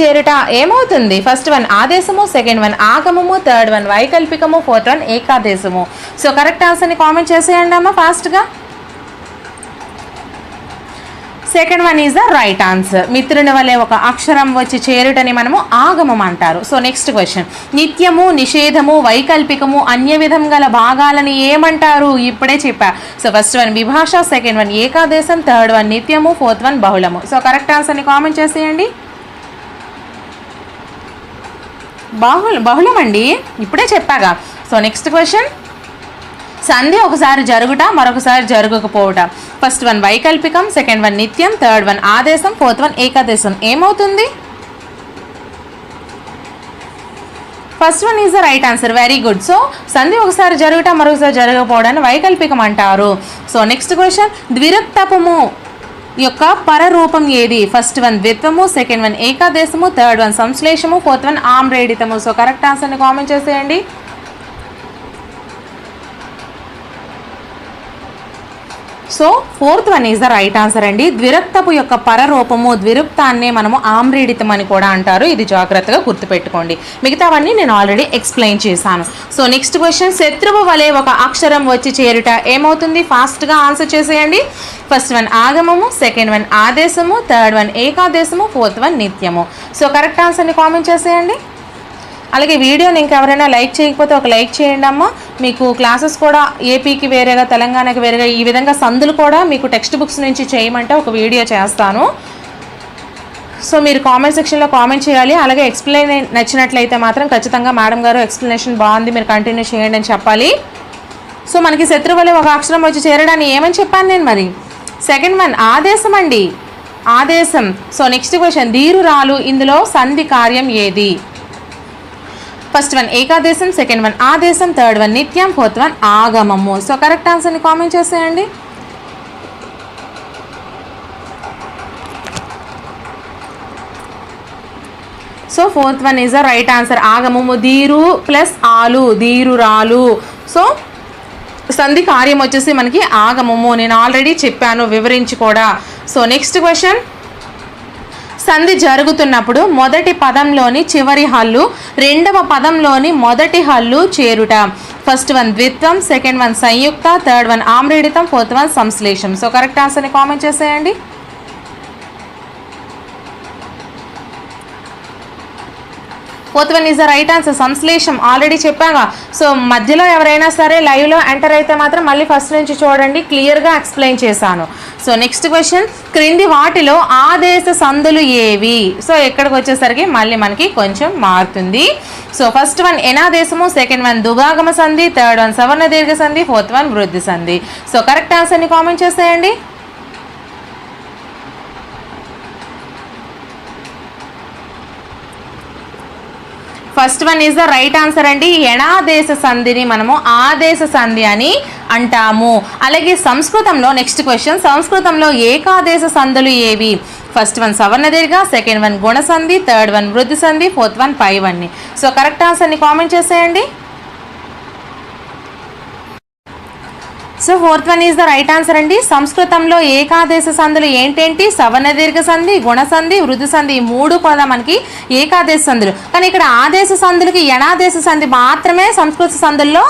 చేరుట ఏమవుతుంది? First one ఆదేశము. Second one ఆగమము. థర్డ్ వన్ వైకల్పికము. ఫోర్త్ వన్ ఏకాదేశము. సో కరెక్ట్ ఆన్సర్ని కామెంట్ చేసేయండి అమ్మ ఫాస్ట్గా second one is the right answer మిత్రుని వలె ఒక అక్షరం వచ్చి చేరుటని మనము ఆగమం అంటారు. సో నెక్స్ట్ క్వశ్చన్ నిత్యము నిషేధము వైకల్పికము అన్య విధం గల భాగాలని ఏమంటారు? ఇప్పుడే చెప్పా. సో ఫస్ట్ వన్ విభాష. సెకండ్ వన్ ఏకాదేశం. థర్డ్ వన్ నిత్యము. ఫోర్త్ వన్ బహుళము. సో కరెక్ట్ ఆన్సర్ని కామెంట్ చేసేయండి. బాహుల బహుళం అండి. ఇప్పుడే చెప్పాగా. సో నెక్స్ట్ క్వశ్చన్ సంధి ఒకసారి జరుగుట మరొకసారి జరగకపోవట. ఫస్ట్ వన్ వైకల్పికం సెకండ్ వన్ నిత్యం థర్డ్ వన్ ఆదేశం ఫోర్త్ వన్ ఏకాదేశం. ఏమవుతుంది? First one is the right answer very good so సంధి ఒకసారి జరుగుట మరొకసారి జరగకపోవడాన్ని వైకల్పికం అంటారు. సో నెక్స్ట్ క్వశ్చన్ ద్విరక్తపము. యొక్క పరరూపం ఏది? ఫస్ట్ వన్ ద్విత్వము సెకండ్ వన్ ఏకాదేశము థర్డ్ వన్ సంశ్లేషము ఫోర్త్ వన్ ఆమ్రేడితము. సో కరెక్ట్ ఆన్సర్ని కామెంట్ చేసేయండి. So fourth one is the right answer అండి. ద్విరక్తపు యొక్క పరరూపము ద్విరుక్తాన్నే మనము ఆమ్రీడితం అని కూడా అంటారు. ఇది జాగ్రత్తగా గుర్తుపెట్టుకోండి. మిగతావన్నీ నేను ఆల్రెడీ ఎక్స్ప్లెయిన్ చేశాను. సో నెక్స్ట్ క్వశ్చన్ శత్రువు వలె ఒక అక్షరం వచ్చి చేరుట ఏమవుతుంది? ఫాస్ట్గా ఆన్సర్ చేసేయండి. ఫస్ట్ వన్ ఆగమము సెకండ్ వన్ ఆదేశము థర్డ్ వన్ ఏకాదేశము ఫోర్త్ వన్ నిత్యము. సో కరెక్ట్ ఆన్సర్ని కామెంట్ చేసేయండి. అలాగే వీడియోని ఇంకెవరైనా లైక్ చేయకపోతే ఒక లైక్ చేయండి అమ్మ. మీకు క్లాసెస్ కూడా ఏపీకి వేరేగా తెలంగాణకి వేరేగా ఈ విధంగా సందులు కూడా మీకు టెక్స్ట్ బుక్స్ నుంచి చేయమంటే ఒక వీడియో చేస్తాను. సో మీరు కామెంట్ సెక్షన్లో కామెంట్ చేయాలి. అలాగే ఎక్స్ప్లెయిన్ నచ్చినట్లయితే మాత్రం ఖచ్చితంగా మేడం గారు ఎక్స్ప్లెనేషన్ బాగుంది మీరు కంటిన్యూ చేయండి అని చెప్పాలి. సో మనకి శత్రువులే ఒక అక్షరం వచ్చి చేరడాన్ని ఏమని చెప్పాను నేను మరి? సెకండ్ వన్ ఆదేశం అండి. ఆదేశం. సో నెక్స్ట్ క్వశ్చన్ ధీరురాలు ఇందులో సంధి కార్యం ఏది? ఫస్ట్ వన్ ఏకాదేశం సెకండ్ వన్ ఆదేశం థర్డ్ వన్ నిత్యం ఫోర్త్ వన్ ఆగమము సో కరెక్ట్ ఆన్సర్ని కామెంట్ చేసేయండి. So fourth one is the right answer ఆగమము ధీరు ప్లస్ ఆలు ధీరురాలు సో సంధి కార్యం వచ్చేసి మనకి ఆగమము నేను ఆల్రెడీ చెప్పాను వివరించి కూడా. సో నెక్స్ట్ క్వశ్చన్ సంధి జరుగుతున్నప్పుడు మొదటి పదంలోని చివరి హల్లు రెండవ పదంలోని మొదటి హల్లు చేరుట. ఫస్ట్ వన్ ద్విత్వం సెకండ్ వన్ సంయుక్త థర్డ్ వన్ ఆమ్రీడితం ఫోర్త్ వన్ సంశ్లేషం. సో కరెక్ట్ ఆన్సర్ని కామెంట్ చేసేయండి. Fourth one is the right answer సంశ్లేషం already చెప్పాగా. సో మధ్యలో ఎవరైనా సరే లైవ్లో ఎంటర్ అయితే మాత్రం మళ్ళీ ఫస్ట్ నుంచి చూడండి క్లియర్గా ఎక్స్ప్లెయిన్ చేశాను. సో నెక్స్ట్ క్వశ్చన్ క్రింది వాటిలో ఆదేశ సందులు ఏవి? సో ఎక్కడికి వచ్చేసరికి మళ్ళీ మనకి కొంచెం మారుతుంది. సో ఫస్ట్ వన్ ఎనాదేశము సెకండ్ వన్ దుగాగమ సంధి థర్డ్ వన్ సవర్ణ దీర్ఘ సంధి ఫోర్త్ వన్ వృద్ధి సంధి. సో కరెక్ట్ ఆన్సర్ని కామెంట్ చేసేయండి. First one is the right answer అండి. ఎణాదేశ సంధిని మనము ఆదేశ సంధి అని అంటాము. అలాగే సంస్కృతంలో నెక్స్ట్ క్వశ్చన్ సంస్కృతంలో ఏకాదేశ సంధులు ఏవి? ఫస్ట్ వన్ సవర్ణ దీర్ఘ సెకండ్ వన్ గుణ సంధి థర్డ్ వన్ వృద్ధి సంధి ఫోర్త్ వన్ పై వన్ని సో కరెక్ట్ ఆన్సర్ని కామెంట్ చేసేయండి. So fourth one is the right answer అండి. సంస్కృతంలో ఏకాదేశ సంధులు ఏంటేంటి? సవర్ణ దీర్ఘ సంధి గుణ సంధి వృద్ధి సంధి ఈ మూడు కూడా మనకి ఏకాదేశ సంధులు కానీ ఇక్కడ ఆదేశ సంధులకి ఎణాదేశ సంధి మాత్రమే సంస్కృత సంధుల్లో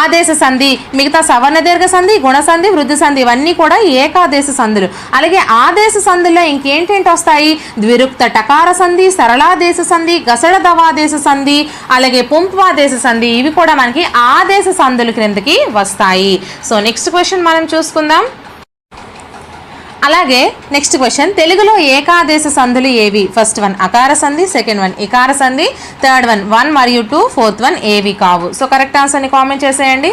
ఆదేశ సంధి. మిగతా సవర్ణ దీర్ఘ సంధి గుణ సంధి వృద్ధి సంధి ఇవన్నీ కూడా ఏకాదేశ సంధులు అలాగే ఆదేశ సంధుల్లో ఇంకేంటేంటి వస్తాయి? ద్విరుక్త టకార సంధి సరళాదేశ సంధి గసడ దవాదేశ సంధి అలాగే పుంప్వాదేశ సంధి. ఇవి కూడా మనకి ఆదేశ సంధుల క్రిందకి వస్తాయి. సో నెక్స్ట్ క్వశ్చన్ మనం చూసుకుందాం. అలాగే నెక్స్ట్ క్వశ్చన్ తెలుగులో ఏకాదేశ సంధులు ఏవి? ఫస్ట్ వన్ అకార సంధి సెకండ్ వన్ ఇకార సంధి థర్డ్ వన్ వన్ మరియు టూ ఫోర్త్ వన్ ఏవి కావు? సో కరెక్ట్ ఆన్సర్ని కామెంట్ చేసేయండి.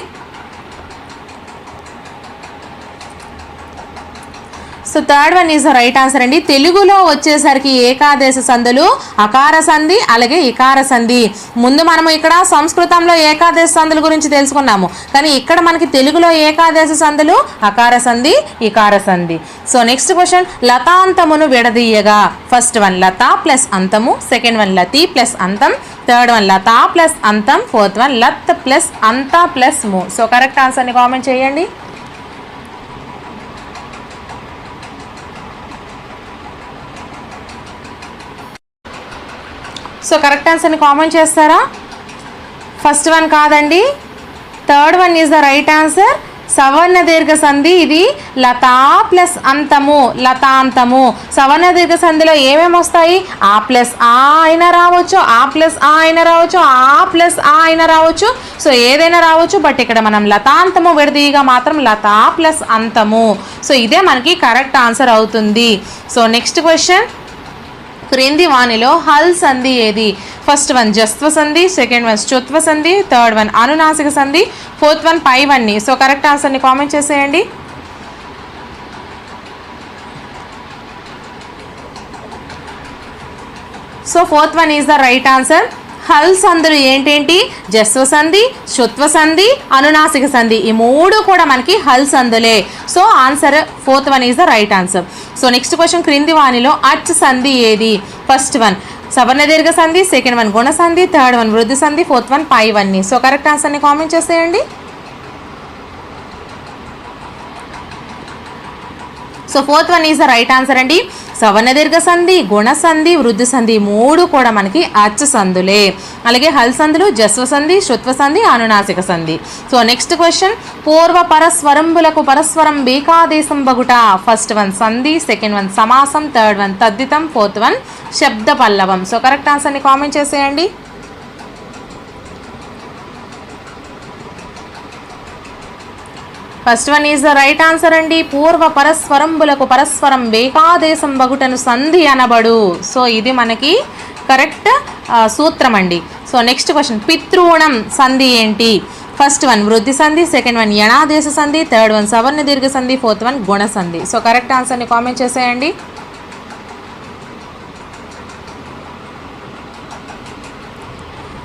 So third one is right answer అండి. తెలుగులో వచ్చేసరికి ఏకాదేశ సంధులు అకార సంధి అలాగే ఇకార సంధి. ముందు మనము ఇక్కడ సంస్కృతంలో ఏకాదేశ సంధుల గురించి తెలుసుకున్నాము. కానీ ఇక్కడ మనకి తెలుగులో ఏకాదేశ సంధులు అకార సంధి ఇకార సంధి. సో నెక్స్ట్ క్వశ్చన్ లతాంతమును విడదీయగా. ఫస్ట్ వన్ లత ప్లస్ అంతము సెకండ్ వన్ లతి ప్లస్ అంతం థర్డ్ వన్ లత ప్లస్ అంతం ఫోర్త్ వన్ లత్ ప్లస్ అంత ప్లస్ ము. సో కరెక్ట్ ఆన్సర్ని కామెంట్ చేయండి. సో కరెక్ట్ ఆన్సర్ని కామెంట్ చేస్తారా? ఫస్ట్ వన్ కాదండి. Third one is the right answer సవర్ణ దీర్ఘ సంధి ఇది లతా ప్లస్ అంతము లతాంతము సవర్ణ దీర్ఘ సంధిలో ఏమేమి వస్తాయి? ఆ ప్లస్ ఆ అయినా రావచ్చు ఆ ప్లస్ ఆ అయినా రావచ్చు ఆ ప్లస్ ఆ అయినా రావచ్చు. సో ఏదైనా రావచ్చు బట్ ఇక్కడ మనం లతాంతము విడదీయగా మాత్రం లతా ప్లస్ అంతము. సో ఇదే మనకి కరెక్ట్ ఆన్సర్ అవుతుంది. సో నెక్స్ట్ క్వశ్చన్ క్రింది వాణిలో హల్ సంధి ఏది? ఫస్ట్ వన్ జస్త్వ సంధి సెకండ్ వన్ చుత్వ సంధి థర్డ్ వన్ అనునాసిక సంధి ఫోర్త్ వన్ పై వన్ని. సో కరెక్ట్ ఆన్సర్ని కామెంట్ చేసేయండి. So fourth one is the right answer హల్ సంధులు ఏంటేంటి? జస్వ సంధి శుత్వ సంధి అనునాసిక సంధి. ఈ మూడు కూడా మనకి హల్ సంధులే so answer fourth one is the right answer. So next question క్రింది వాణిలో అచ్ సంధి ఏది? ఫస్ట్ వన్ సవర్ణ దీర్ఘ సంధి సెకండ్ వన్ గుణ సంధి థర్డ్ వన్ వృద్ధి సంధి ఫోర్త్ వన్ పై వన్ని సో కరెక్ట్ ఆన్సర్ని కామెంట్ చేసేయండి. So fourth one is the right answer అండి. సవర్ణదీర్ఘ సంధి గుణ సంధి వృద్ధి సంధి మూడు కూడా మనకి అచ్చ సంధులే అలాగే హల్ సంధులు జస్వ సంధి శుత్వ సంధి అనునాసిక సంధి సో నెక్స్ట్ క్వశ్చన్ పూర్వ పరస్వరంబులకు పరస్వరం బీకాదేశం బగుట ఫస్ట్ వన్ సంధి సెకండ్ వన్ సమాసం థర్డ్ వన్ తద్దితం ఫోర్త్ వన్ శబ్ద పల్లవం సో కరెక్ట్ ఆన్సర్ని కామెంట్ చేసేయండి. First one is the right answer అండి. పూర్వ పరస్వరంబులకు పరస్పరం బేకాదేశం బగుటను సంధి అనబడు. సో ఇది మనకి కరెక్ట్ సూత్రం అండి. సో నెక్స్ట్ క్వశ్చన్ పితృణం సంధి ఏంటి? ఫస్ట్ వన్ వృద్ధి సంధి. సెకండ్ వన్ యణాదేశ సంధి. థర్డ్ వన్ సవర్ణ దీర్ఘ సంధి. ఫోర్త్ వన్ గుణ సంధి. సో కరెక్ట్ ఆన్సర్ని కామెంట్ చేసేయండి.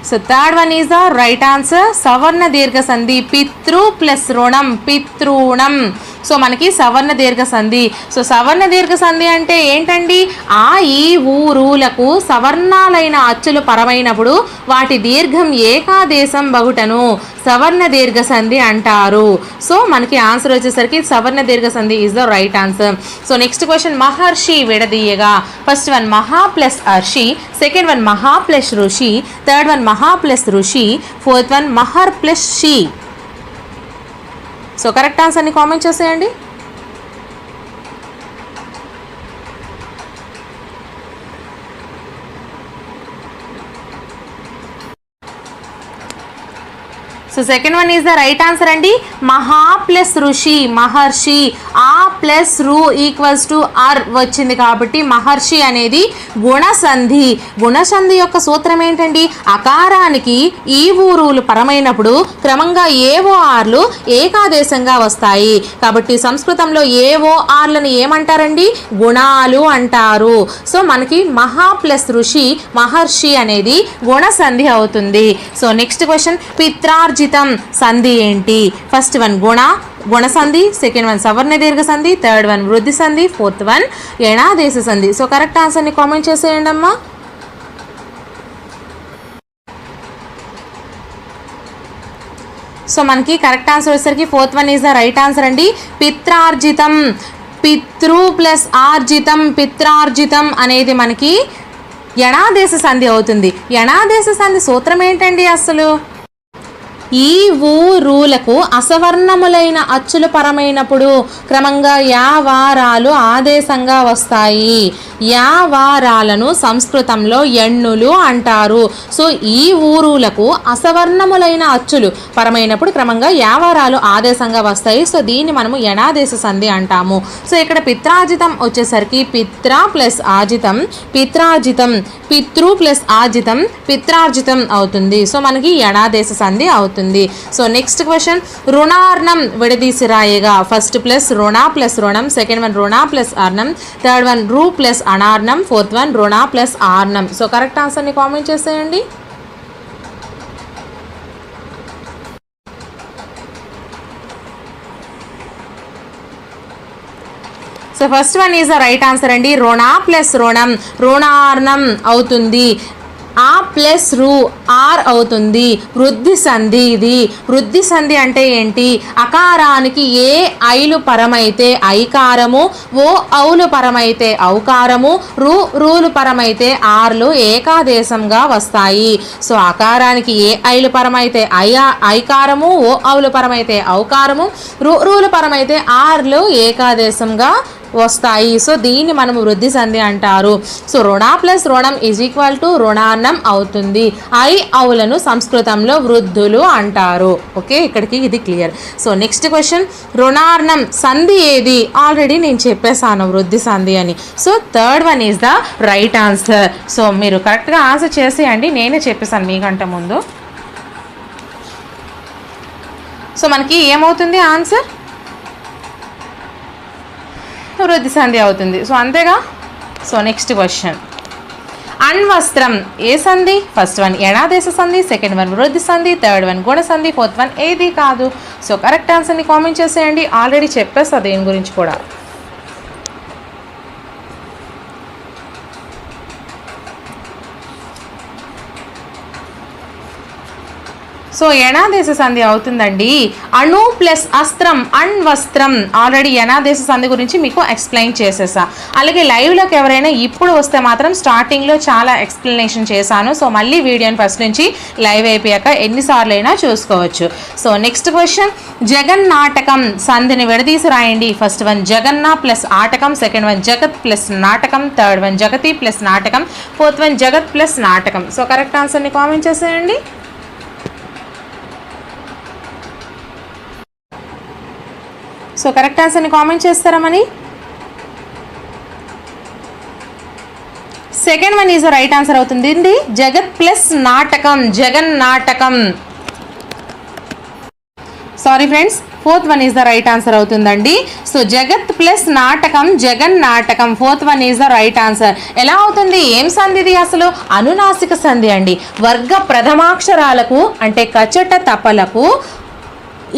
So third one is the right answer సవర్ణ దీర్ఘ సంధి పితృ ప్లస్ రుణం పితృణం సో మనకి సవర్ణ దీర్ఘ సంధి. సో సవర్ణ దీర్ఘ సంధి అంటే ఏంటండి? ఆ ఈ ఊరులకు సవర్ణాలైన అచ్చులు పరమైనప్పుడు వాటి దీర్ఘం ఏకాదేశం బగుటను సవర్ణ దీర్ఘ సంధి అంటారు. సో మనకి ఆన్సర్ వచ్చేసరికి సవర్ణ దీర్ఘ సంధి is the right answer so next question మహర్షి విడదీయగా. ఫస్ట్ వన్ మహా ప్లస్ హర్షి సెకండ్ వన్ మహా ప్లస్ ఋషి. థర్డ్ వన్ మహా ప్లస్ ఋషి. ఫోర్త్ వన్ మహర్ ప్లస్ షి. సో కరెక్ట్ ఆన్సర్ని కామెంట్ చేసేయండి. So second one is the right answer అండి. మహా ప్లస్ ఋషి మహర్షి. ఆ ప్లస్ రు ఈక్వల్స్ టు ఆర్ వచ్చింది కాబట్టి మహర్షి అనేది గుణసంధి. గుణసంధి యొక్క సూత్రం ఏంటండి? అకారానికి ఈ ఊరులు పరమైనప్పుడు క్రమంగా ఏవో ఆర్లు ఏకాదేశంగా వస్తాయి. కాబట్టి సంస్కృతంలో ఏవో ఆర్లను ఏమంటారండి? గుణాలు అంటారు. సో మనకి మహా ప్లస్ ఋషి మహర్షి అనేది గుణసంధి అవుతుంది. సో నెక్స్ట్ క్వశ్చన్ పిత్రార్జి సంధి ఏంటి? ఫస్ట్ వన్ గుణ. గుణ సంధి సెకండ్ వన్ సవర్ణ దీర్ఘ సంధి థర్డ్ వన్ వృద్ధి సంధి ఫోర్త్ వన్ ఏణాదేశ సంధి. సో కరెక్ట్ ఆన్సర్ని కామెంట్ చేసేయండి అమ్మా. సో మనకి కరెక్ట్ ఆన్సర్ వచ్చేసరికి fourth one is the right answer అండి. పిత్రార్జితం. పితృ ప్లస్ ఆర్జితం పిత్రార్జితం అనేది మనకి యణాదేశ సంధి అవుతుంది. యణాదేశ సంధి సూత్రం ఏంటండి అసలు? ఈ ఊరులకు అసవర్ణములైన అచ్చులు పరమైనప్పుడు క్రమంగా యావారాలు ఆదేశంగా వస్తాయి. యావారాలను సంస్కృతంలో ఎన్నులు అంటారు. సో ఈ ఊరులకు అసవర్ణములైన అచ్చులు పరమైనప్పుడు క్రమంగా యావారాలు ఆదేశంగా వస్తాయి. సో దీన్ని మనము యణాదేశ సంధి అంటాము. సో ఇక్కడ పిత్రాజితం వచ్చేసరికి పిత్ర ప్లస్ ఆజితం పిత్రాజితం పితృ ప్లస్ ఆజితం పిత్రార్జితం అవుతుంది. సో మనకి యణాదేశ సంధి అవుతుంది. సో నెక్స్ట్ క్వశ్చన్ రుణార్ణం విడదీసి రాయగా. ఫస్ట్ ప్లస్ రుణ ప్లస్ రుణం సెకండ్ వన్ రుణ ప్లస్ అర్ణం థర్డ్ వన్ రూ ప్లస్ అనార్ణం ఫోర్త్ వన్ రుణ ప్లస్ ఆర్ణం సో కరెక్ట్ ఆన్సర్ని కామెంట్ చేసేయండి. So first one is the right answer అండి. రుణ ప్లస్ రుణం రుణార్ణం అవుతుంది. ఆ ప్లస్ రు ఆర్ అవుతుంది. వృద్ధి సంధి ఇది. వృద్ధి సంధి అంటే ఏంటి? అకారానికి ఏ ఐలు పరమైతే ఐకారము ఓ ఔలు పరమైతే ఔకారము రు రూలు పరమైతే ఆర్లు ఏకాదేశంగా వస్తాయి. సో అకారానికి ఏ ఐలు పరమైతే ఐ ఐకారము ఓ ఔలు పరమైతే ఔకారము రు రూలు పరమైతే ఆర్లు ఏకాదేశంగా వస్తాయి. సో దీన్ని మనం వృద్ధి సంధి అంటారు. సో రుణ ప్లస్ రుణం ఈజ్ ఈక్వల్ టు రుణాన్నం అవుతుంది. ఐ అవులను సంస్కృతంలో వృద్ధులు అంటారు. ఓకే? ఇక్కడికి ఇది క్లియర్. So next question. రుణార్ణం సంధి ఏది? ఆల్రెడీ నేను చెప్పేశాను వృద్ధి సంధి అని. So third one is the right answer so మీరు కరెక్ట్గా ఆన్సర్ చేసేయండి. నేనే చెప్పేశాను మీకంటే ముందు. సో మనకి ఏమవుతుంది ఆన్సర్? వృద్ధి సంధి అవుతుంది. సో అంతేగా? సో నెక్స్ట్ క్వశ్చన్ అణ్వస్త్రం ఏ సంధి? ఫస్ట్ వన్ ఎడాదేశ సంధి. సెకండ్ వన్ వృద్ధి సంధి. థర్డ్ వన్ గుణ సంధి. ఫోర్త్ వన్ ఏది కాదు? సో కరెక్ట్ ఆన్సర్ని కామెంట్ చేసేయండి. ఆల్రెడీ చెప్పేస్తా దీని గురించి కూడా. సో ఎనాదేశ సంధి అవుతుందండి. అణు ప్లస్ అస్త్రం అణ్వస్త్రం ఆల్రెడీ ఎనాదేశ సంధి గురించి మీకు ఎక్స్ప్లెయిన్ చేసేసా. అలాగే లైవ్లోకి ఎవరైనా ఇప్పుడు వస్తే మాత్రం స్టార్టింగ్లో చాలా ఎక్స్ప్లెనేషన్ చేశాను. సో మళ్ళీ వీడియోని ఫస్ట్ నుంచి లైవ్ అయిపోయాక ఎన్నిసార్లు అయినా చూసుకోవచ్చు. సో నెక్స్ట్ క్వశ్చన్ జగన్ నాటకం సంధిని విడదీసి రాయండి. ఫస్ట్ వన్ జగన్న ప్లస్ ఆటకం. సెకండ్ వన్ జగత్ ప్లస్ నాటకం. థర్డ్ వన్ జగతి ప్లస్ నాటకం. ఫోర్త్ వన్ జగత్ ప్లస్ నాటకం. సో కరెక్ట్ ఆన్సర్ని కామెంట్ చేసేయండి. సో కరెక్ట్ ఆన్సర్ని కామెంట్ చేస్తారా మరి second one is right answer అవుతుంది. అండి జగత్ ప్లస్ నాటకం. జగన్ నాటకం. Sorry friends fourth one is the right answer అవుతుందండి. సో జగత్ ప్లస్ నాటకం జగన్ నాటకం. Fourth one is the right answer ఎలా అవుతుంది? ఏం సంధి ఇది అసలు? అనునాసిక సంధి అండి. వర్గ ప్రథమాక్షరాలకు అంటే కచట తపలకు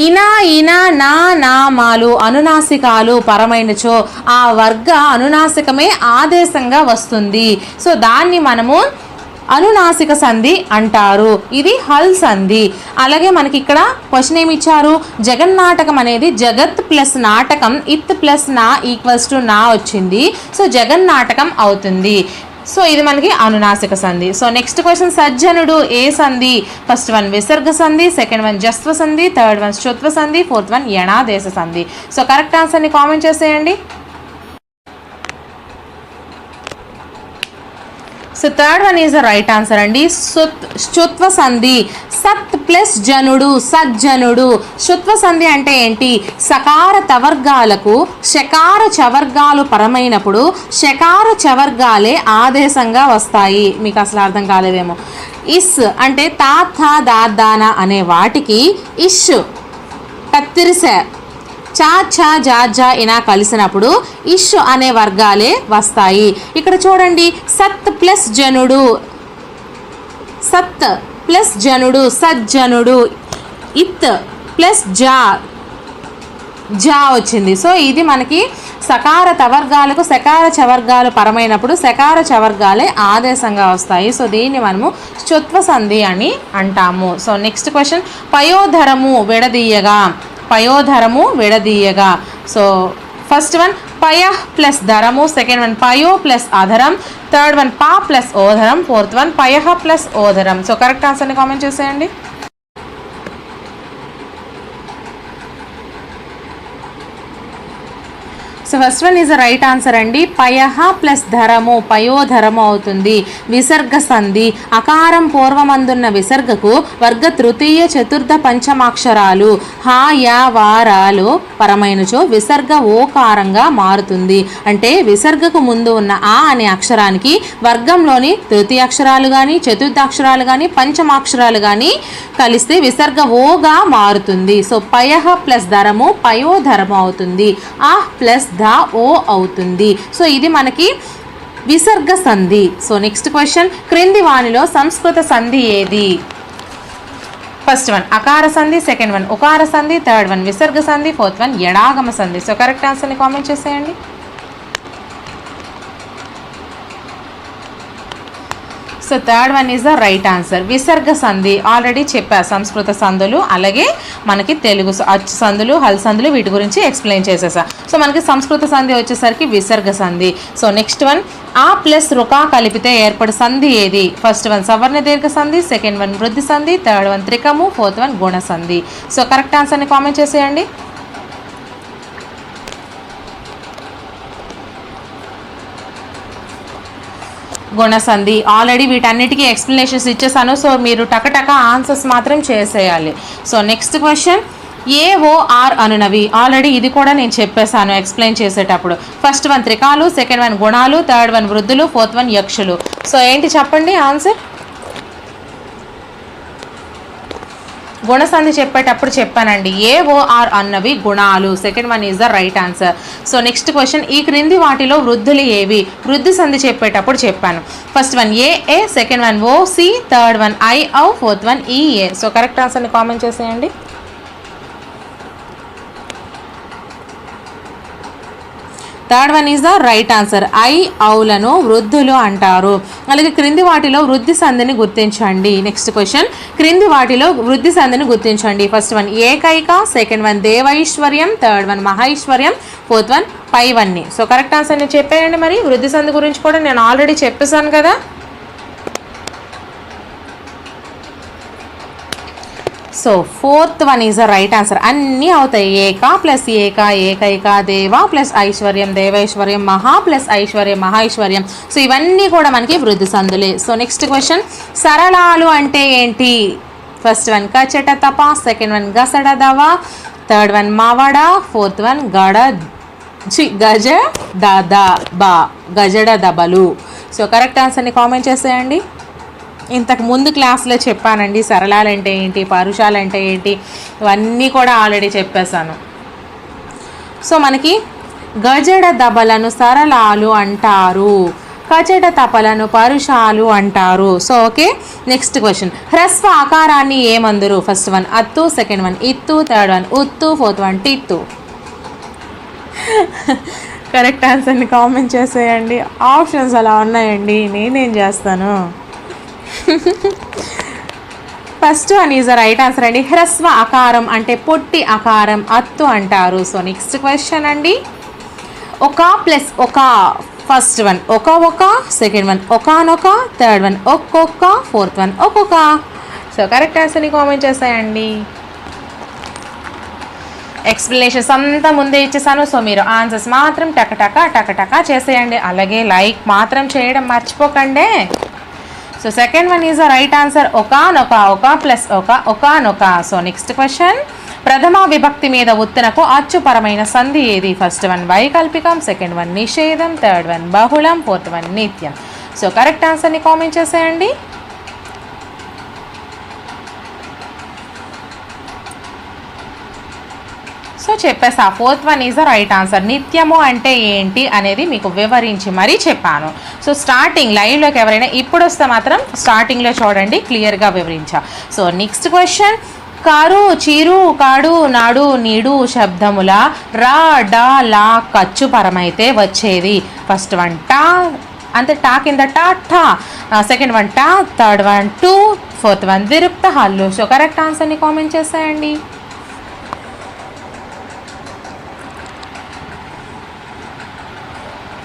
ఇనా ఇన నా నామాలు అనునాసికాలు పరమైనచో ఆ వర్గ అనునాసికమే ఆదేశంగా వస్తుంది. సో దాన్ని మనము అనునాసిక సంధి అంటారు. ఇది హల్ సంధి. అలాగే మనకి ఇక్కడ క్వశ్చన్ ఏమి ఇచ్చారు జగన్నాటకం అనేది జగత్ ప్లస్ నాటకం ఇత్ ప్లస్ నా ఈక్వల్స్ టు నా వచ్చింది. సో జగన్నాటకం అవుతుంది. సో ఇది మనకి అనునాసిక సంధి. సో నెక్స్ట్ క్వశ్చన్ సజ్జనుడు ఏ సంధి? ఫస్ట్ వన్ విసర్గ సంధి సెకండ్ వన్ జస్వ సంధి థర్డ్ వన్ శుత్వ సంధి ఫోర్త్ వన్ యణాదేశ సంధి. సో కరెక్ట్ ఆన్సర్ని కామెంట్ చేసేయండి. So third one is the right answer అండి. సుత్ శుత్వ సంధి. సత్ ప్లస్ జనుడు సజ్జనుడు శుత్వ సంధి అంటే ఏంటి? సకార తవర్గాలకు షకార చవర్గాలు పరమైనప్పుడు షకార చవర్గాలే ఆదేశంగా వస్తాయి. మీకు అసలు అర్థం కాలేదేమో. ఇస్ అంటే తా థా దాన అనే వాటికి ఇష్ కత్తిరిసే. చా ఛా జా జా ఇనా కలిసినప్పుడు ఇష్ అనే వర్గాలే వస్తాయి. ఇక్కడ చూడండి సత్ ప్లస్ జనుడు. సత్ ప్లస్ జనుడు సజ్జనుడు ఇత్ ప్లస్ జా. జా వచ్చింది. సో ఇది మనకి సకార తవర్గాలకు సకార చవర్గాలు పరమైనప్పుడు సకార చవర్గాలే ఆదేశంగా వస్తాయి. సో దీన్ని మనము చుత్వ సంధి అని అంటాము. సో నెక్స్ట్ క్వశ్చన్ పయోధరము విడదీయగా. పయోధరము విడదీయగా. సో ఫస్ట్ వన్ పయ ప్లస్ ధరము సెకండ్ వన్ పయో ప్లస్ అధరం థర్డ్ వన్ పా ప్లస్ ఓధరం ఫోర్త్ వన్ పయహ ప్లస్ ఓధరం. సో కరెక్ట్ ఆన్సర్ని కామెంట్ చేసేయండి. So first one is right answer అండి. పయహ ప్లస్ ధరము పయోధరము అవుతుంది. విసర్గ సంధి అకారం పూర్వమందున్న విసర్గకు వర్గ తృతీయ చతుర్థ పంచమాక్షరాలు హా యా వారాలు పరమైనచో విసర్గ ఓకారంగా మారుతుంది. అంటే విసర్గకు ముందు ఉన్న ఆ అనే అక్షరానికి వర్గంలోని తృతీయ అక్షరాలు కానీ చతుర్థాక్షరాలు కానీ పంచమాక్షరాలు కానీ కలిస్తే విసర్గ ఓగా మారుతుంది. సో పయహ ప్లస్ ధరము పయోధరము అవుతుంది. ఆ ప్లస్ ధ ఓ అవుతుంది. సో ఇది మనకి విసర్గ సంధి. సో నెక్స్ట్ క్వశ్చన్ క్రింది వానిలో సంస్కృత సంధి ఏది? ఫస్ట్ వన్ అకార సంధి. సెకండ్ వన్ ఉకార సంధి. థర్డ్ వన్ విసర్గ సంధి. ఫోర్త్ వన్ ఎడాగమ సంధి. సో కరెక్ట్ ఆన్సర్ని కామెంట్ చేసేయండి. So third one is the right answer. విసర్గ సంధి ఆల్రెడీ చెప్పా సంస్కృత సందులు అలాగే మనకి తెలుగు అచ్చు సందులు హల్ సందులు వీటి గురించి ఎక్స్ప్లెయిన్ చేసేసా. సో మనకి సంస్కృత సంధి వచ్చేసరికి విసర్గ సంధి. సో నెక్స్ట్ వన్ ఆ ప్లస్ రుకా కలిపితే ఏర్పడు సంధి ఏది? ఫస్ట్ వన్ సవర్ణ దీర్ఘ సంధి సెకండ్ వన్ వృద్ధి సంధి థర్డ్ వన్ త్రికము ఫోర్త్ వన్ గుణ సంధి. సో కరెక్ట్ ఆన్సర్ని కామెంట్ చేసేయండి. గుణసంధి ఆల్రెడీ వీటన్నిటికీ ఎక్స్ప్లెనేషన్స్ ఇచ్చేసాను. సో మీరు టకటక ఆన్సర్స్ మాత్రం చేసేయాలి. సో నెక్స్ట్ క్వశ్చన్ ఏఓఆర్ అనునవి. ఆల్రెడీ ఇది కూడా నేను చెప్పేశాను ఎక్స్ప్లెయిన్ చేసేటప్పుడు. ఫస్ట్ వన్ త్రికాలు సెకండ్ వన్ గుణాలు థర్డ్ వన్ వృద్ధులు ఫోర్త్ వన్ యక్షులు. సో ఏంటి చెప్పండి ఆన్సర్ గుణసంధి చెప్పేటప్పుడు చెప్పానండి. ఏఓఆర్ అన్నవి గుణాలు. Second one is the right answer so next question ఈ క్రింది వాటిలో వృద్ధులు ఏవి? వృద్ధి సంధి చెప్పేటప్పుడు చెప్పాను. ఫస్ట్ వన్ ఏఏ సెకండ్ వన్ ఓ సి. థర్డ్ వన్ ఐ ఔ. ఫోర్త్ వన్ ఈఏ సో కరెక్ట్ ఆన్సర్ని కామెంట్ చేసేయండి. Third one is the right answer. I ఔలను వృద్ధులు అంటారు. అలాగే క్రింది వాటిలో వృద్ధి సంధిని గుర్తించండి. నెక్స్ట్ క్వశ్చన్ క్రింది వాటిలో వృద్ధి సంధిని గుర్తించండి. ఫస్ట్ వన్ ఏకైక సెకండ్ వన్ దేవైశ్వర్యం థర్డ్ వన్ మహైశ్వర్యం ఫోర్త్ వన్ పైవన్నీ. సో కరెక్ట్ ఆన్సర్ నేను చెప్పేయండి మరి. వృద్ధి సంధి గురించి కూడా నేను ఆల్రెడీ చెప్పేశాను కదా. So fourth one is the right answer అన్నీ అవుతాయి. ఏక ప్లస్ ఏక ఏకైక దేవ ప్లస్ ఐశ్వర్యం దేవైశ్వర్యం మహా ప్లస్ ఐశ్వర్యం మహైశ్వర్యం. సో ఇవన్నీ కూడా మనకి వృద్ధి సందులే. సో నెక్స్ట్ క్వశ్చన్ సరళాలు అంటే ఏంటి? ఫస్ట్ వన్ కచట తప సెకండ్ వన్ గసడ దవ థర్డ్ వన్ మావడ ఫోర్త్ వన్ గడ చి గజ దద బా గజడ దబలు. సో కరెక్ట్ ఆన్సర్ని కామెంట్ చేసేయండి. ఇంతకు ముందు క్లాస్లో చెప్పానండి సరళాలంటే ఏంటి పరుషాలు అంటే ఏంటి ఇవన్నీ కూడా ఆల్రెడీ చెప్పేశాను. సో మనకి గజడ దబలను సరళాలు అంటారు కచట తపలను పరుషాలు అంటారు. So okay next question. హ్రస్వ ఆకారాన్ని ఏమందరు? ఫస్ట్ వన్ అత్తు సెకండ్ వన్ ఇత్తు థర్డ్ వన్ ఉత్తు ఫోర్త్ వన్ టిత్తు. కరెక్ట్ ఆన్సర్ని కామెంట్ చేసేయండి. ఆప్షన్స్ అలా ఉన్నాయండి నేనేం చేస్తాను? First one is right answer అండి. హ్రస్వ ఆకారం అంటే పొట్టి ఆకారం అత్తు అంటారు. సో నెక్స్ట్ క్వశ్చన్ అండి. ఒక ప్లస్ ఒక ఫస్ట్ వన్ ఒక ఒక సెకండ్ వన్ ఒకనొక థర్డ్ వన్ ఒక్కొక్క ఫోర్త్ వన్ ఒక్కొక్క. సో కరెక్ట్ ఆన్సర్ని కామెంట్ చేస్తాయండి. ఎక్స్ప్లెనేషన్స్ అంతా ముందే ఇచ్చేసాను. సో మీరు ఆన్సర్స్ మాత్రం టకటక టకటక చేసేయండి. అలాగే లైక్ మాత్రం చేయడం మర్చిపోకండి. So second one is the right answer ఒకనొక ఒక ప్లస్ ఒక ఒకనొక సో నెక్స్ట్ క్వశ్చన్ ప్రథమ విభక్తి మీద ఉత్తనకు అచ్చుపరమైన సంధి ఏది ఫస్ట్ వన్ వైకల్పికం సెకండ్ వన్ నిషేధం థర్డ్ వన్ బహుళం ఫోర్త్ వన్ నిత్యం సో కరెక్ట్ ఆన్సర్ని కామెంట్ చేసేయండి so చెప్పేసా fourth one is the right answer నిత్యము అంటే ఏంటి అనేది మీకు వివరించి మరీ చెప్పాను. సో స్టార్టింగ్ లైవ్లోకి ఎవరైనా ఇప్పుడు వస్తే మాత్రం స్టార్టింగ్లో చూడండి క్లియర్గా వివరించా. సో నెక్స్ట్ క్వశ్చన్ కారు చీరు కాడు నాడు నీడు శబ్దముల రా డా లా ఖర్చు పరమైతే వచ్చేది. ఫస్ట్ వన్ టా అంతే టా కింద టా టా సెకండ్ వన్ టా థర్డ్ వన్ టూ ఫోర్త్ వన్ విరుప్త హల్లు. సో కరెక్ట్ ఆన్సర్ని కామెంట్ చేసేయండి.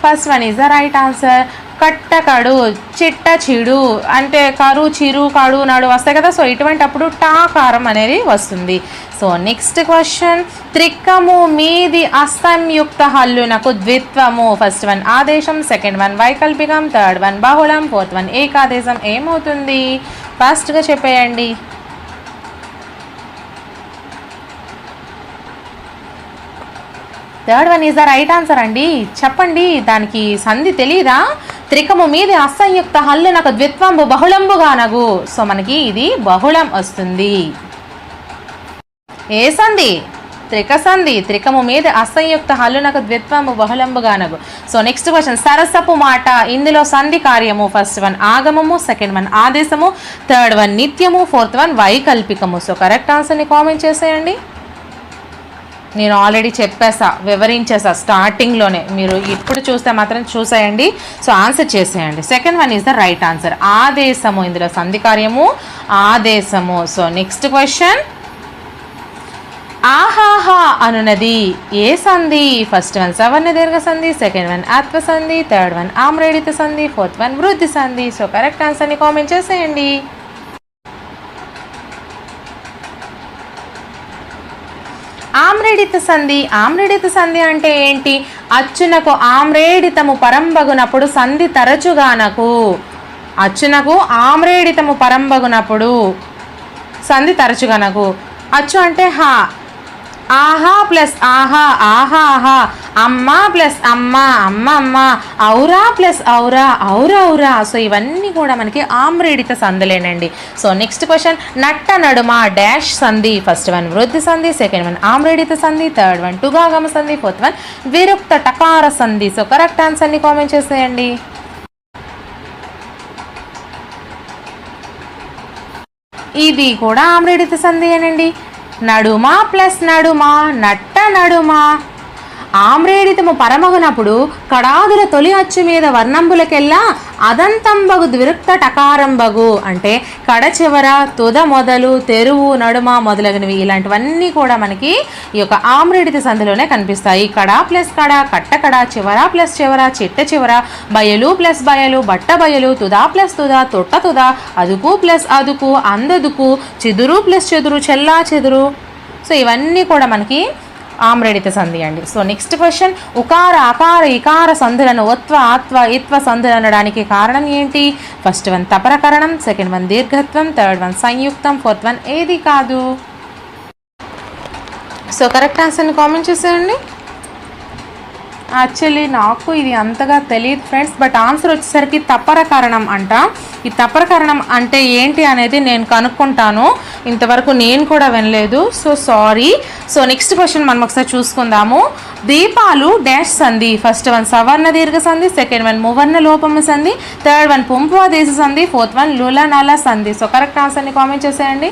First one is the right answer కట్టకడు చిట్ట చిడు అంటే కరు చిరు కడు నాడు వస్తాయి కదా. సో ఇటువంటిప్పుడు టాకారం అనేది వస్తుంది. సో నెక్స్ట్ క్వశ్చన్ త్రిక్కము మీది అసంయుక్త హల్లునకు ద్విత్వము. ఫస్ట్ వన్ ఆదేశం. సెకండ్ వన్ వైకల్పికం. థర్డ్ వన్ బహుళం. ఫోర్త్ వన్ ఏకాదేశం. ఏమవుతుంది? ఫాస్ట్గా చెప్పేయండి. Third one is the right answer అండి. చెప్పండి దానికి సంధి తెలీదా? త్రికము మీద అసంయుక్త హల్లు నాకు ద్విత్వంబు బహుళంబుగా నగు. సో మనకి ఇది బహుళం వస్తుంది. ఏ సంధి? త్రిక సంధి. త్రికము మీద అసంయుక్త హల్లునకు ద్విత్వము బహుళంబుగానగు సో నెక్స్ట్ క్వశ్చన్. సరసపు మాట. ఇందులో సంధి కార్యము. ఫస్ట్ వన్ ఆగమము సెకండ్ వన్ ఆదేశము థర్డ్ వన్ నిత్యము ఫోర్త్ వన్ వైకల్పికము. సో కరెక్ట్ ఆన్సర్ని కామెంట్ చేసేయండి. నేను ఆల్రెడీ చెప్పేసా వివరించేసా స్టార్టింగ్లోనే మీరు ఇప్పుడు చూస్తే మాత్రం చూసేయండి. సో ఆన్సర్ చేసేయండి. Second one is the right answer ఆదేశము ఇందులో సంధి కార్యము ఆదేశము. సో నెక్స్ట్ క్వశ్చన్ ఆహాహా అనునది ఏ సంధి? ఫస్ట్ వన్ సవర్ణ దీర్ఘ సంధి సెకండ్ వన్ ఆత్మ సంధి థర్డ్ వన్ ఆమ్రేడిత సంధి ఫోర్త్ వన్ వృద్ధి సంధి. సో కరెక్ట్ ఆన్సర్ని కామెంట్ చేసేయండి. ఆమ్రేడిత సంధి. ఆమ్రేడిత సంధి అంటే ఏంటి? అచ్చునకు ఆమ్రేడితము పరంబగునప్పుడు సంధి తరచుగానకు అచ్చునకు ఆమ్రేడితము పరంబగునప్పుడు సంధి తరచుగానకు అచ్చు అంటే హా. ఆహా ప్లస్ ఆహా ఆహా ఆహా. అమ్మ ప్లస్ అమ్మ అమ్మ అమ్మ. ఔరా ప్లస్ ఔరా ఔరౌరా సో ఇవన్నీ కూడా మనకి ఆమ్రేడిత సందులేనండి. సో నెక్స్ట్ క్వశ్చన్ నట్ట నడుమ డాష్ సంధి. ఫస్ట్ వన్ వృద్ధి సంధి. సెకండ్ వన్ ఆమ్రేడిత సంధి. థర్డ్ వన్ టుగాగమ సంధి. ఫోర్త్ వన్ విరుక్త టకార సంధి. సో కరెక్ట్ ఆన్సర్ని కామెంట్ చేసేయండి. ఇది కూడా ఆమ్రేడిత సంధియేనండి నడుమ ప్లస్ నడుమ నట్ట నడుమ. ఆమ్రేడితము పరమగునప్పుడు కడాదుల తొలి అచ్చు మీద వర్ణంబులకెల్లా అదంతంబగు ద్విరుక్త టకారంబగు అంటే కడ చివర తుద మొదలు తెరువు నడుమ మొదలగునవి. ఇలాంటివన్నీ కూడా మనకి ఈ యొక్క ఆమ్రేడిత సంధిలోనే కనిపిస్తాయి. కడ ప్లస్ కడ కట్ట కడ చివర ప్లస్ చివర చిట్ట చివర బయలు ప్లస్ బయలు బట్ట బయలు తుదా ప్లస్ తుదా తొట్ట తుదా అదుకు ప్లస్ అదుకు అందదుకు చెదురు ప్లస్ చెదురు చెల్లా చెదురు. సో ఇవన్నీ కూడా మనకి ఆమ్రేడిత సంధి అండి. సో నెక్స్ట్ క్వశ్చన్ ఉకార అకార ఇకార సంధులను ఒత్వ ఆత్వ ఇత్వ సంధులు అనడానికి కారణం ఏంటి? ఫస్ట్ వన్ తపరకరణం. సెకండ్ వన్ దీర్ఘత్వం. థర్డ్ వన్ సంయుక్తం. ఫోర్త్ వన్ ఏది కాదు? సో కరెక్ట్ ఆన్సర్ని కామెంట్ చేసేయండి. యాక్చువల్లీ నాకు ఇది అంతగా తెలియదు ఫ్రెండ్స్ బట్ ఆన్సర్ వచ్చేసరికి తప్పర కారణం అంట. ఈ తప్పర కారణం అంటే ఏంటి అనేది నేను కనుక్కుంటాను. ఇంతవరకు నేను కూడా వినలేదు. So sorry so next question మనం ఒకసారి చూసుకుందాము. దీపాలు డాష్ సంధి. ఫస్ట్ వన్ సవర్ణ దీర్ఘ సంధి సెకండ్ వన్ మువర్ణ లోపమ సంధి థర్డ్ వన్ పుంపువ దేశ సంధి ఫోర్త్ వన్ లూలా నల సంధి. సో కరెక్ట్ ఆన్సర్ని కామెంట్ చేసేయండి.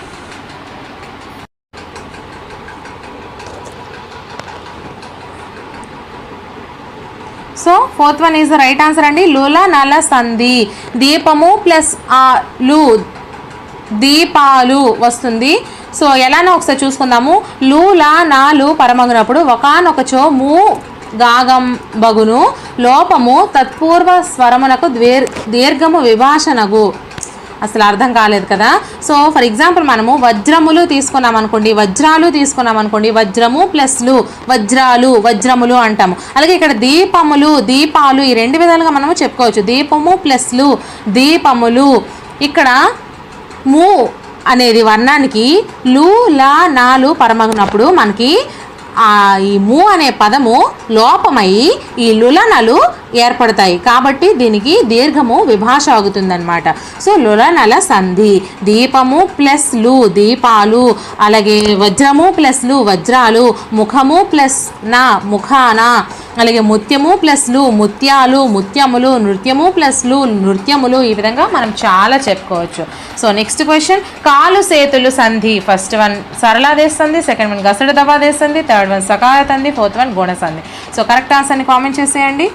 So fourth one is the right answer అండి. లుల నల సంధి. దీపము ప్లస్ ఆ లు. దీపాలు వస్తుంది. సో ఎలానో ఒకసారి చూసుకుందాము. లూలా నాలు పరమగునప్పుడు ఒకనొకచో మూ గాగం బగును లోపము తత్పూర్వ స్వరమునకు ద్వేర్ దీర్ఘము విభాషణగు. అసలు అర్థం కాలేదు కదా. సో ఫర్ ఎగ్జాంపుల్ మనము వజ్రములు తీసుకున్నాం అనుకోండి వజ్రాలు తీసుకున్నాం అనుకోండి వజ్రము ప్లస్లు వజ్రాలు వజ్రములు అంటాము. అలాగే ఇక్కడ దీపములు దీపాలు ఈ రెండు విధాలుగా మనము చెప్పుకోవచ్చు. దీపము ప్లస్లు దీపములు. ఇక్కడ మూ అనేది వర్ణానికి లు లా నాలు పరమగినప్పుడు మనకి ఆ ఈ ము అనే పదము లోపమై ఈ లులనలు ఏర్పడతాయి. కాబట్టి దీనికి దీర్ఘము విభాష అవుతుందన్నమాట. సో లులనల సంధి దీపము ప్లస్లు దీపాలు అలాగే వజ్రము ప్లస్లు వజ్రాలు ముఖము ప్లస్ నా ముఖాన అలాగే ముత్యము ప్లస్లు ముత్యాలు ముత్యములు నృత్యము ప్లస్లు నృత్యములు ఈ విధంగా మనం చాలా చెప్పుకోవచ్చు. సో నెక్స్ట్ క్వశ్చన్ కాలు సేతులు సంధి. ఫస్ట్ వన్ సరళాదేశ్ సంధి సెకండ్ వన్ గసడ దబాదేశ్ సంధి థర్డ్ వన్ సకాయ సంధి ఫోర్త్ వన్ గుణ సంధి. సో కరెక్ట్ ఆన్సర్ని కామెంట్ చేసేయండి.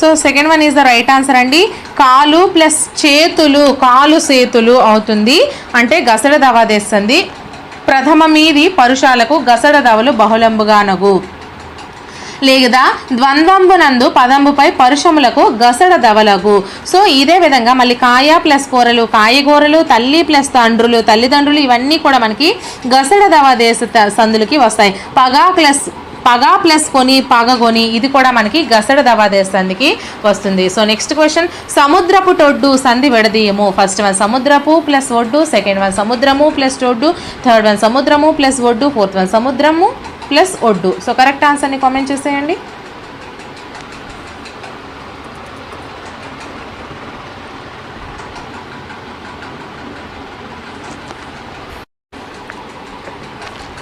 So second one is the right answer అండి. కాలు ప్లస్ చేతులు కాలు సేతులు అవుతుంది. అంటే గసడ దవాదేస్తుంది ప్రథమ మీది పరుషాలకు గసడ దవలు బహుళంబుగానగు లేదా ద్వంద్వంబునందు పదంబుపై పరుషములకు గసడ దవలగు. సో ఇదే విధంగా మళ్ళీ కాయ ప్లస్ కూరలు కాయగూరలు తల్లి ప్లస్ తండ్రులు తల్లిదండ్రులు ఇవన్నీ కూడా మనకి గసడ దవ దేశ సందులకి వస్తాయి. పగా ప్లస్ పగా ప్లస్ కొని పగగొని ఇది కూడా మనకి గసడ దవాదేశానికి వస్తుంది. సో నెక్స్ట్ క్వశ్చన్ సముద్రపు టొడ్డు సంధి విడదీయము. ఫస్ట్ వన్ సముద్రపు ప్లస్ ఒడ్డు సెకండ్ వన్ సముద్రము ప్లస్ టొడ్డు థర్డ్ వన్ సముద్రము ప్లస్ ఒడ్డు ఫోర్త్ వన్ సముద్రము ప్లస్ ఒడ్డు. సో కరెక్ట్ ఆన్సర్ని కామెంట్ చేసేయండి.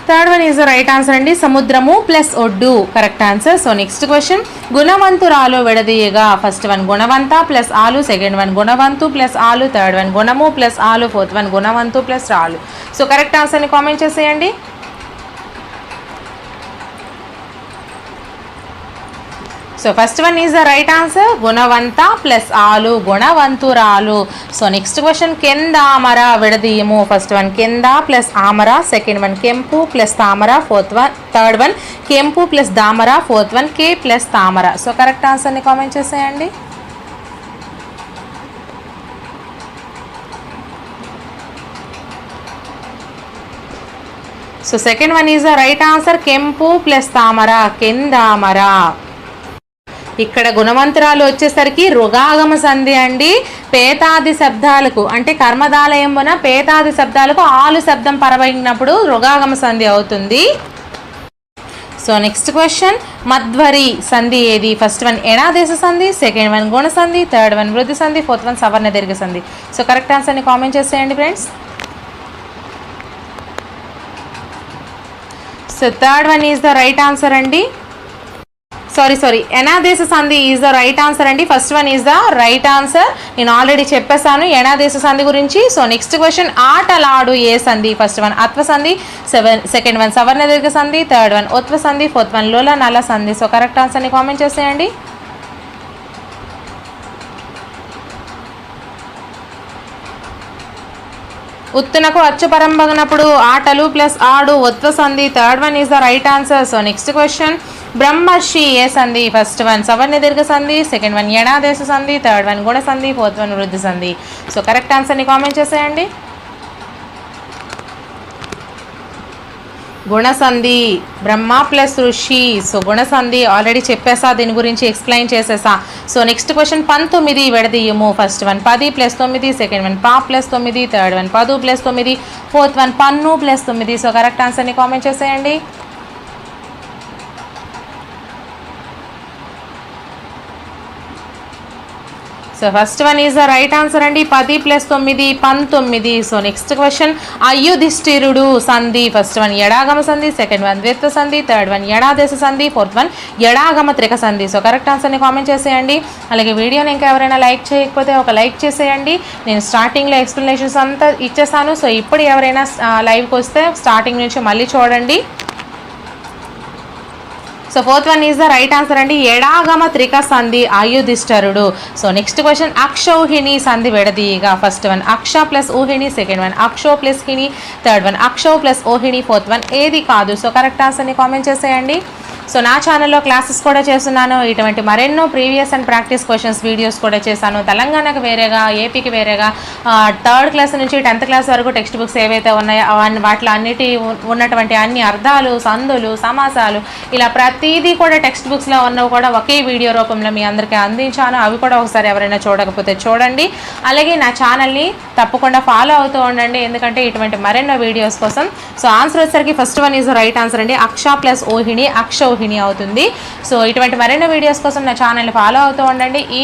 Third one is the right answer అండి. సముద్రము ప్లస్ ఒడ్డు. Correct answer so next question గుణవంతురాలు విడదీయగా. ఫస్ట్ వన్ గుణవంత ప్లస్ ఆలు. సెకండ్ వన్ గుణవంతు ప్లస్ ఆలు. థర్డ్ వన్ గుణము ప్లస్ ఆలు. ఫోర్త్ వన్ గుణవంతు ప్లస్ రాలు సో కరెక్ట్ ఆన్సర్ని కామెంట్ చేసేయండి. So first one is the right answer గుణవంత plus ఆలు గుణవంతురాలు. సో నెక్స్ట్ క్వశ్చన్ కింద ఆమర విడదీయము. ఫస్ట్ వన్ కింద ప్లస్ ఆమర. సెకండ్ వన్ కెంపు ప్లస్ తామర. ఫోర్త్ వన్ థర్డ్ వన్ కెంపు ప్లస్ దామర ఫోర్త్ వన్ కే ప్లస్ తామర. సో కరెక్ట్ ఆన్సర్ని కామెంట్ చేసేయండి. So second one is the right answer కెంపు ప్లస్ తామర. కిందామర ఇక్కడ గుణవంతురాలు వచ్చేసరికి రుగాగమ సంధి అండి. పేతాది శబ్దాలకు అంటే కర్మదాలయమున పేతాది శబ్దాలకు ఆలు శబ్దం పరబడినప్పుడు రుగాగమ సంధి అవుతుంది. సో నెక్స్ట్ క్వశ్చన్ మధ్వరి సంధి ఏది? ఫస్ట్ వన్ ఎడాదేశ సంధి సెకండ్ వన్ గుణ సంధి థర్డ్ వన్ వృద్ధి సంధి ఫోర్త్ వన్ సవర్ణ దీర్ఘ సంధి. సో కరెక్ట్ ఆన్సర్ని కామెంట్ చేసేయండి friends so third one is the right answer అండి. సారీ సారీ ఎనాదేశ సంధి ఈజ్ ద రైట్ ఆన్సర్ అండి. First one is the right answer నేను ఆల్రెడీ చెప్పేశాను. ఎనాదేశ సంధి గురించి. సో నెక్స్ట్ క్వశ్చన్ ఆటలాడు ఏ సంధి ఫస్ట్ వన్ అత్వ సంధి సెవెన్ సెకండ్ వన్ సవర్ణ దీర్ఘ సంధి థర్డ్ వన్ ఉత్వ సంధి ఫోర్త్ వన్ లోల నల్ల సంధి సో కరెక్ట్ ఆన్సర్ని కామెంట్ చేసేయండి. ఉత్తునకు అచ్చు పరంబగినప్పుడు ఆటలు ప్లస్ ఆడు ఉత్వ సంధి third one is the right answer. So next question. బ్రహ్మర్షి ఏ సంధి? ఫస్ట్ వన్ సవర్ణ దీర్ఘ సంధి సెకండ్ వన్ ఎడాదేశ సంధి థర్డ్ వన్ కూడా సంధి ఫోర్త్ వన్ వృద్ధి సంధి. సో కరెక్ట్ ఆన్సర్ని కామెంట్ చేసేయండి. గుణసంధి బ్రహ్మ ప్లస్ ఋషి. సో గుణసంధి ఆల్రెడీ చెప్పేసా దీని గురించి ఎక్స్ప్లెయిన్ చేసేసా. సో నెక్స్ట్ క్వశ్చన్ పంతొమ్మిది విడదీయము. ఫస్ట్ వన్ పది ప్లస్ తొమ్మిది సెకండ్ వన్ పా ప్లస్ తొమ్మిది థర్డ్ వన్ పదు ప్లస్ తొమ్మిది ఫోర్త్ వన్ పన్ను ప్లస్ తొమ్మిది. సో కరెక్ట్ ఆన్సర్ని కామెంట్ చేసేయండి. So first one is the right answer అండి. పది ప్లస్ తొమ్మిది పంతొమ్మిది. సో నెక్స్ట్ క్వశ్చన్ అయ్యుధిష్ఠిరుడు సంధి. ఫస్ట్ వన్ ఎడాగమ సంధి. సెకండ్ వన్ ద్విత్వ సంధి. థర్డ్ వన్ ఎడాదేశ సంధి. ఫోర్త్ వన్ ఎడాగమ త్రిక సంధి. సో కరెక్ట్ ఆన్సర్ని కామెంట్ చేసేయండి. అలాగే వీడియోని ఇంకా ఎవరైనా లైక్ చేయకపోతే ఒక లైక్ చేసేయండి. నేను స్టార్టింగ్లో ఎక్స్ప్లెనేషన్స్ అంతా ఇచ్చేసాను. సో ఇప్పుడు ఎవరైనా లైవ్కి వస్తే స్టార్టింగ్ నుంచి మళ్ళీ చూడండి. So fourth one is the right answer అండి. ఎడాగమ త్రిక సంధి ఆయుధిష్ఠరుడు. సో నెక్స్ట్ క్వశ్చన్ అక్షౌహిణి సంధి విడదీయగా ఫస్ట్ వన్ అక్ష ప్లస్ ఊహిణి. సెకండ్ వన్ అక్షో ప్లస్ హిణి. థర్డ్ వన్ అక్షో ప్లస్ ఓహిణి ఫోర్త్ వన్ ఏది కాదు. సో కరెక్ట్ ఆన్సర్ని కామెంట్ చేసేయండి. సో నా ఛానల్లో క్లాసెస్ కూడా చేస్తున్నాను. ఇటువంటి మరెన్నో previous and practice questions videos కూడా చేశాను. తెలంగాణకు వేరేగా ఏపీకి వేరేగా థర్డ్ క్లాస్ నుంచి టెన్త్ క్లాస్ వరకు టెక్స్ట్ బుక్స్ ఏవైతే ఉన్నాయో అవన్నీ వాటిలో అన్నిటి ఉన్నటువంటి అన్ని అర్థాలు సందులు సమాసాలు ఇలా ప్రతిదీ కూడా టెక్స్ట్ బుక్స్లో ఉన్నవి కూడా ఒకే వీడియో రూపంలో మీ అందరికీ అందించాను. అవి కూడా ఒకసారి ఎవరైనా చూడకపోతే చూడండి. అలాగే నా ఛానల్ని తప్పకుండా ఫాలో అవుతూ ఉండండి. ఎందుకంటే ఇటువంటి మరెన్నో వీడియోస్ కోసం. సో ఆన్సర్ వచ్చేసరికి first one is right answer అండి. అక్ష ప్లస్ ఓహిణి అక్ష రోహిణి అవుతుంది. సో ఇటువంటి మరెన్నో వీడియోస్ కోసం నా ఛానల్ని ఫాలో అవుతూ ఉండండి. ఈ